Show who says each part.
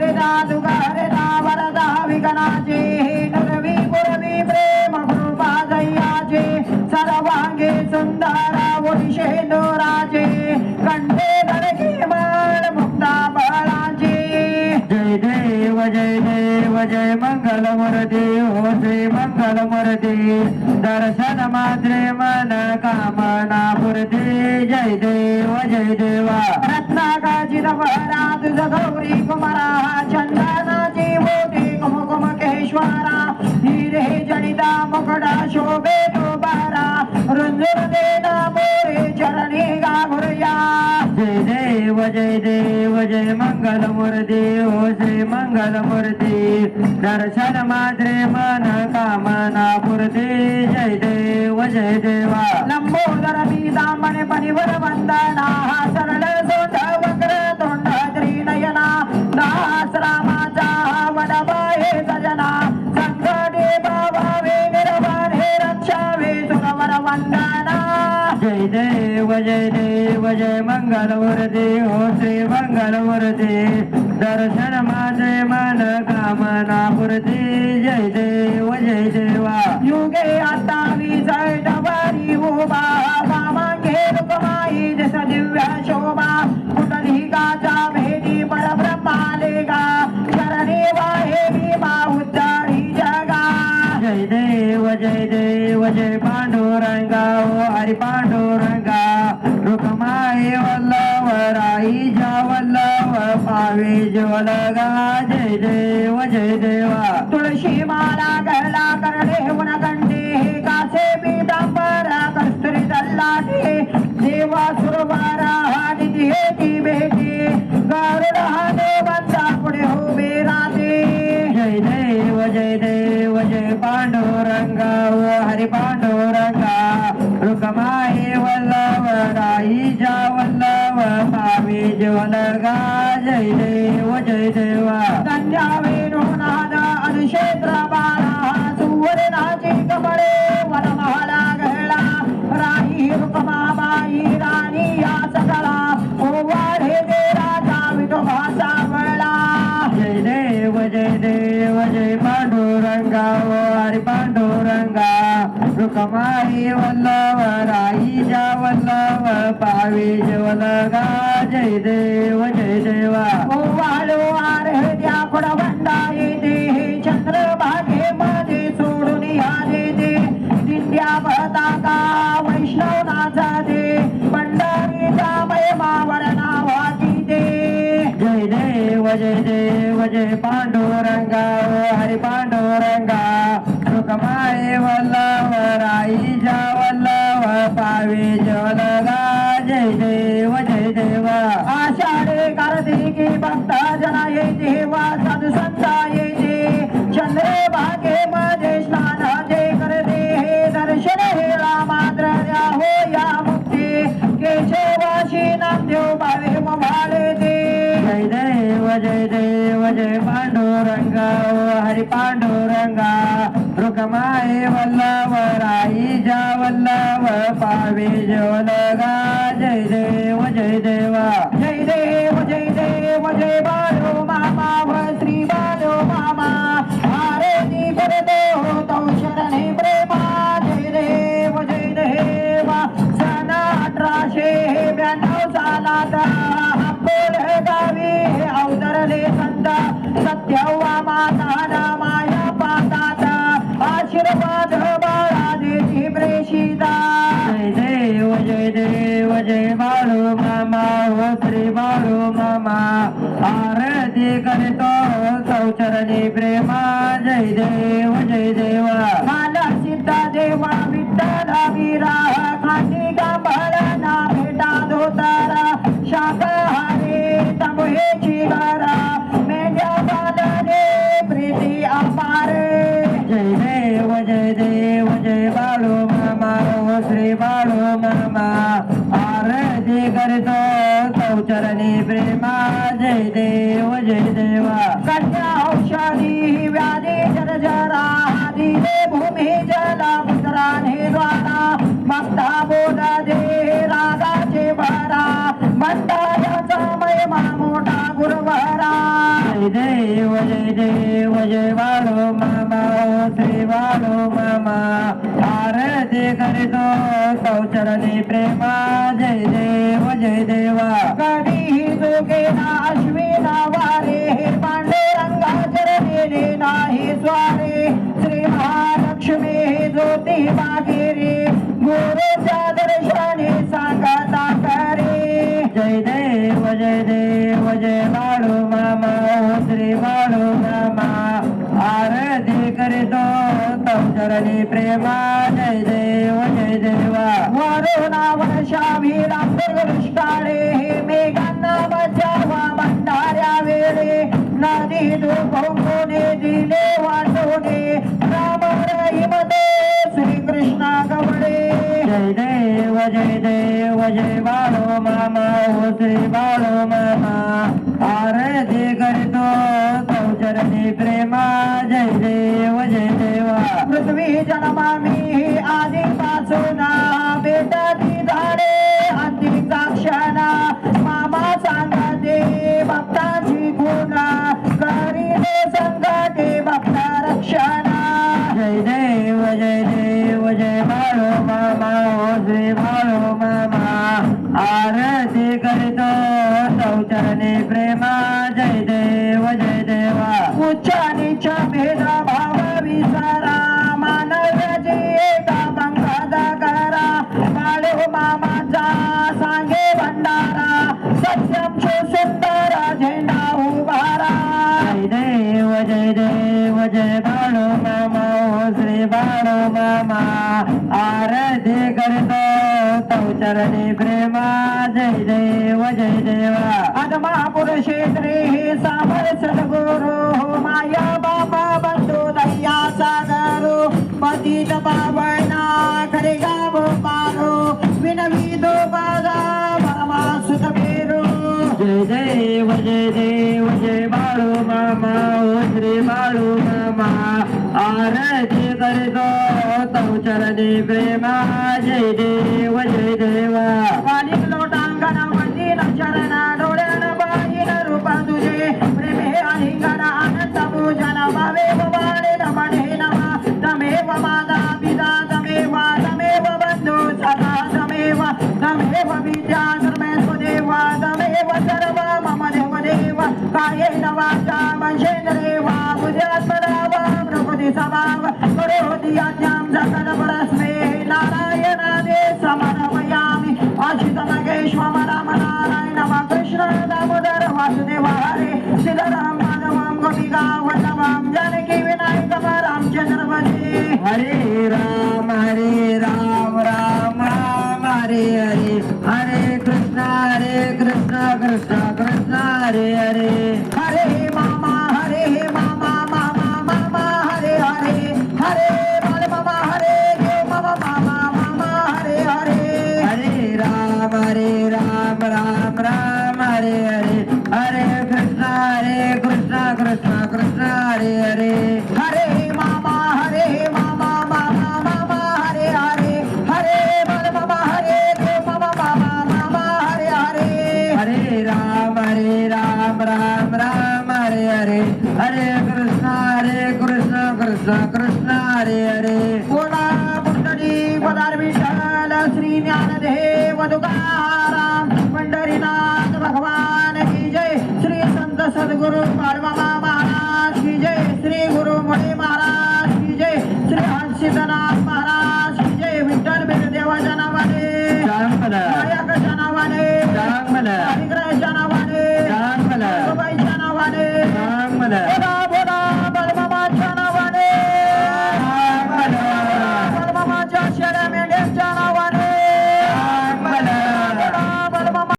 Speaker 1: వరదా దుగారదా వరదా విఘనాజీ ओसे मंगल मूर्ती दर्शन मात्रे मन कामना पुरती. जय देव जय देवा.
Speaker 2: रत्नागाची दफरा तुझ गौरी कुमारा चंदनाची मोठी कुमकुम केश्वरा. हिरे जनिता मुकडा शोभे तो
Speaker 1: जय मंगल देव हो जय मंगल मूर्ती दर्शन माद्रे मन कामना पुरते जय देव जय देवा।
Speaker 2: लंबोदर मी दामणे पणिवर वंदना।
Speaker 1: वरदे दर्शन माझे मन कामना पुरती जय देव जय देवा.
Speaker 2: युगे आता विजय डबारी उभा मागे जस दिव्या शोभा. कुठली गाजा भेटी परब्रह्माले गा. चरणे वाहेवी मा उद्धारी जगा.
Speaker 1: जय देव जय देव जय पांडुरंगा. ओ हरी पांडुरंग. विजयलगा जय देव जय जय वल्लभ राईजा वल्लभ पावे वल्लगा जय देव जय देवा.
Speaker 2: 干这一堆，我这一堆嘛。चरणी प्रेमा जय देव जय देवा. मला सीता
Speaker 1: देवा
Speaker 2: विठ्ठला वीरा खाली गांभाळा ना भेटा धोतारा शाकाहारी तमुहेची वारा स्वामी जला पुत्राने द्वारा मस्ता बोला दे रागाचे भारा
Speaker 1: मस्ता याचा मोठा गुरुवारा जय देव जय देव जय वालो मामा श्री वालो मामा. आरती करतो सौचरणी प्रेमा. जय देव जय देवा. प्रेमान देव जय देवा. वरुणा
Speaker 2: वर्षावी रात्र दुष्काळे mommy. सद्गुरु हो माया बाबा बंधू दैया सागरो पतित पावना खरे गाव पारो विनवी दो बाजा मामा सुत पेरो
Speaker 1: जय देव जय देव जय बाळू मामा ओ श्री बाळू मामा आरती करतो तौ चरणी प्रेमा जय देव जय देवा। హరే రామ హరే రామ రామ రామ హరే హరే. హరే
Speaker 2: కృష్ణ హరే కృష్ణ కృష్ణ కృష్ణ హరే హరే. హరే మామ హరే మామ మామ మామ హరే హరే. హరే బాల మామ
Speaker 1: హరే దేవ మామ మామ మామ హరే హరే. హరే రామ హరే రామ రామ రామ హరే హరే. హరే
Speaker 2: కృష్ణ హరే కృష్ణ కృష్ణ కృష్ణ హరే హరే. पंढरीनाथ भगवान की जय. श्री संत सद्गुरु